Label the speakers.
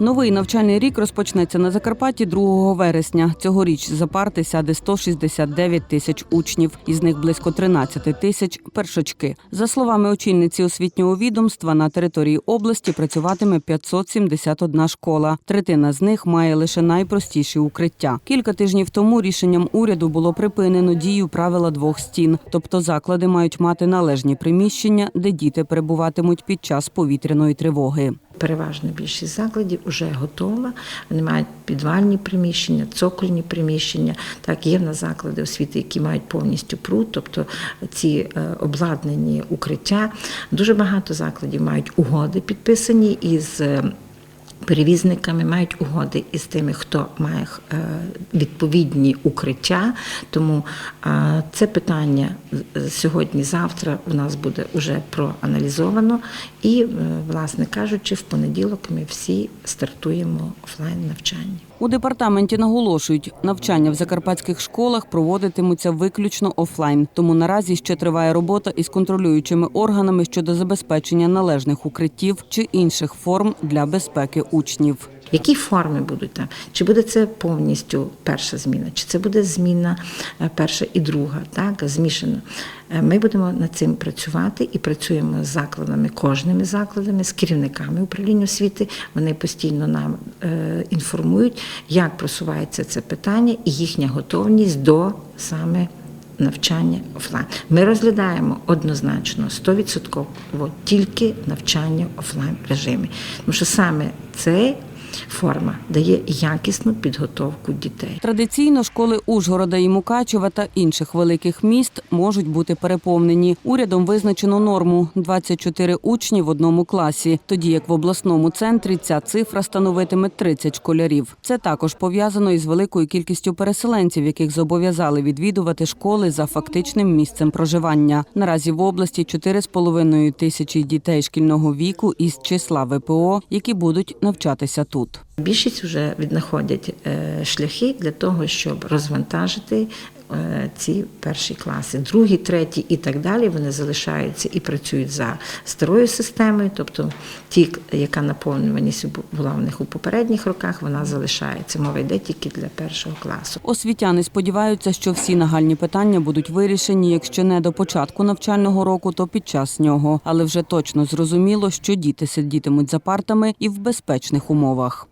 Speaker 1: Новий навчальний рік розпочнеться на Закарпатті 2 вересня. Цьогоріч за парти сяде 169 тисяч учнів, із них близько 13 тисяч першочки. За словами очільниці освітнього відомства, на території області працюватиме 571 школа. Третина з них має лише найпростіші укриття. Кілька тижнів тому рішенням уряду було припинено дію правила двох стін, тобто заклади мають мати належні приміщення, де діти перебуватимуть під час повітряної тривоги.
Speaker 2: Переважна більшість закладів вже готова. Вони мають підвальні приміщення, цокольні приміщення. Так, є в нас заклади освіти, які мають повністю пруд, тобто ці е, обладнані укриття. Дуже багато закладів мають угоди підписані із. Перевізниками мають угоди із тими, хто має е, відповідні укриття. Тому е, це питання сьогодні-завтра у нас буде вже проаналізовано. І, е, власне кажучи, в понеділок ми всі стартуємо офлайн навчання.
Speaker 1: У департаменті наголошують, навчання в закарпатських школах проводитимуться виключно офлайн. Тому наразі ще триває робота із контролюючими органами щодо забезпечення належних укриттів чи інших форм для безпеки учнів.
Speaker 2: Які форми будуть там? Чи буде це повністю перша зміна, чи це буде зміна е, перша і друга, так змішана? Е, Ми будемо над цим працювати і працюємо з закладами, кожними закладами, з керівниками управління освіти. Вони постійно нам е, інформують, як просувається це питання і їхня готовність до саме. Навчання офлайн. Ми розглядаємо однозначно 100% тільки навчання офлайн режимі. Тому що саме це форма дає якісну підготовку дітей.
Speaker 1: Традиційно школи Ужгорода і Мукачева та інших великих міст можуть бути переповнені. Урядом визначено норму 24 учні в одному класі, тоді як в обласному центрі ця цифра становитиме 30 школярів. Це також пов'язано із великою кількістю переселенців, яких зобов'язали відвідувати школи за фактичним місцем проживання. Наразі в області 4,5 тисячі дітей шкільного віку із числа ВПО, які будуть навчатися тут.
Speaker 2: Більшість вже віднаходять е, шляхи для того, щоб розвантажити ці перші класи. Другі, треті і так далі вони залишаються і працюють за старою системою, тобто ті, яка наповнюваність була в них у попередніх роках, вона залишається. Мова йде тільки для першого класу.
Speaker 1: Освітяни сподіваються, що всі нагальні питання будуть вирішені, якщо не до початку навчального року, то під час нього. Але вже точно зрозуміло, що діти сидітимуть за партами і в безпечних умовах.